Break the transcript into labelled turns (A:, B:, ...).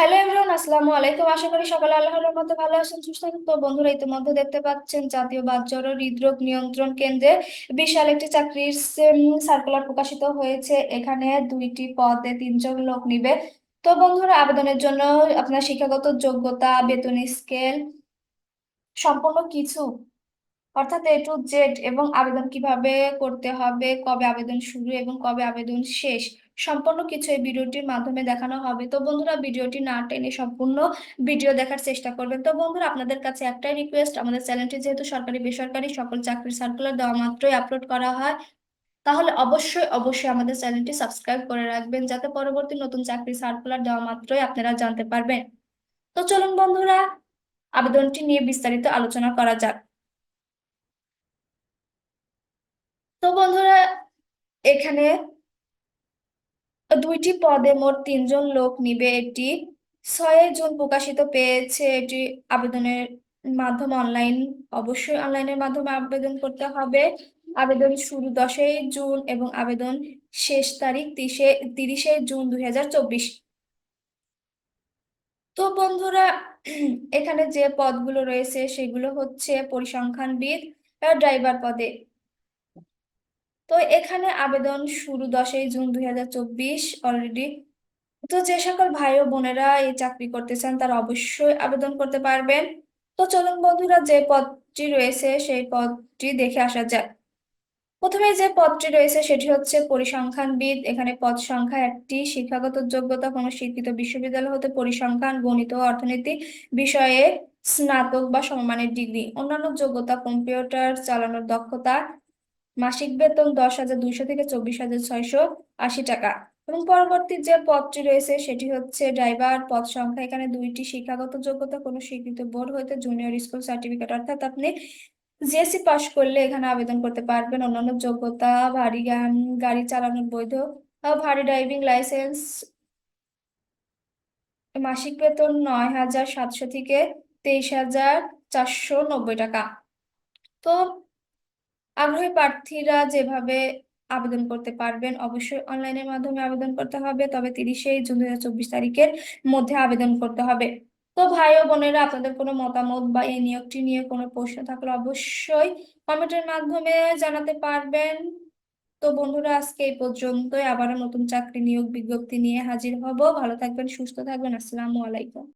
A: Hello everyone আসসালামু আলাইকুম। আশা করি সকালে আল্লাহর রহমতে ভালো আছেন, সুস্থ তো বন্ধুরা, ইতিমধ্যে দেখতে পাচ্ছেন জাতীয় বাতজ্বর ও হৃদরোগ নিয়ন্ত্রণ কেন্দ্রে বিশাল একটি চাকরির সার্কুলার প্রকাশিত হয়েছে। এখানে দুইটি পদে তিনজন লোক নিবে। তো বন্ধুরা, আবেদনের জন্য আপনার শিক্ষাগত যোগ্যতা, বেতন স্কেল সম্পূর্ণ কিছু অর্থাৎ এ টু জেড এবং আবেদন কীভাবে করতে হবে, কবে আবেদন শুরু এবং কবে আবেদন শেষ, সম্পূর্ণ কিছু এই ভিডিওটির মাধ্যমে দেখানো হবে। তো বন্ধুরা, ভিডিওটি না টেনে সম্পূর্ণ ভিডিও দেখার চেষ্টা করবেন। তো বন্ধুরা, আপনাদের কাছে একটাই রিকোয়েস্ট আমাদের চ্যানেলটি যেহেতু সরকারি, বেসরকারি, সকল চাকরির সার্কুলার দেওয়া মাত্রই আপলোড করা হয়, তাহলে অবশ্যই অবশ্যই আমাদের চ্যানেলটি সাবস্ক্রাইব করে রাখবেন, যাতে পরবর্তী নতুন চাকরি সার্কুলার দেওয়া মাত্রই আপনারা জানতে পারবেন। তো চলুন বন্ধুরা, আবেদনটি নিয়ে বিস্তারিত আলোচনা করা যাক। তো বন্ধুরা, এখানে দুইটি পদে মোট তিনজন লোক নিবে এটি ছয় জুন প্রকাশিত পেয়েছে এটি আবেদনের মাধ্যমে অনলাইন, অবশ্যই অনলাইনের মাধ্যমে আবেদন করতে হবে। আবেদন শুরু দশই জুন এবং আবেদন শেষ তারিখ তিরিশে তিরিশে জুন দুই হাজার চব্বিশ। তো বন্ধুরা, এখানে যে পদগুলো রয়েছে সেগুলো হচ্ছে পরিসংখ্যানবিদ ড্রাইভার পদে। তো এখানে আবেদন শুরু দশই জুন দুই হাজার চব্বিশ অলরেডি তো যে সকল ভাই ও বোনেরা এই চাকরি করতে চান তারা অবশ্যই আবেদন করতে পারবেন। তো চলুন বন্ধুরা, যে পদটি রয়েছে, সেই পদটি দেখে আসা যাক। প্রথমে যে পদটি রয়েছে, সেটি হচ্ছে পরিসংখ্যানবিদ। এখানে পদ সংখ্যা একটি, শিক্ষাগত যোগ্যতা কোনো শিক্ষিত বিশ্ববিদ্যালয় হতে পরিসংখ্যান, গণিত ও অর্থনীতি বিষয়ে স্নাতক বা সমমানের ডিগ্রি। অন্যান্য যোগ্যতা কম্পিউটার চালানোর দক্ষতা মাসিক বেতন দশ হাজার দুইশো থেকে চব্বিশ হাজার ছয়শো আশি টাকা। এবং পরবর্তী যে পদটি রয়েছে, সেটি হচ্ছে ড্রাইভার পদ সংখ্যা। এখানে দুইটি শিক্ষাগত যোগ্যতা, কোনো স্বীকৃত বোর্ড হইতে জুনিয়র স্কুল সার্টিফিকেট। অর্থাৎ আপনি জিএসসি পাস করলে এখানে আবেদন করতে পারবেন। অন্যান্য যোগ্যতা, ভারী গাড়ি চালানোর বৈধ, ভারী ড্রাইভিং লাইসেন্স, মাসিক বেতন নয় হাজার সাতশো থেকে তেইশ হাজার চারশো নব্বই টাকা। তো আগ্রহী প্রার্থীরা যেভাবে আবেদন করতে পারবেন, অবশ্যই অনলাইনের মাধ্যমে আবেদন করতে হবে। তবে তিরিশে জুন দুই হাজার চব্বিশ তারিখের মধ্যে আবেদন করতে হবে। তো ভাই ও বোনেরা, আপনাদের কোনো মতামত বা এই নিয়োগটি নিয়ে কোনো প্রশ্ন থাকলে অবশ্যই কমেন্টের মাধ্যমে জানাতে পারবেন। তো বন্ধুরা, আজকে এই পর্যন্তই। আবারও নতুন চাকরি নিয়োগ বিজ্ঞপ্তি নিয়ে হাজির হব। ভালো থাকবেন, সুস্থ থাকবেন। আসসালামু আলাইকুম।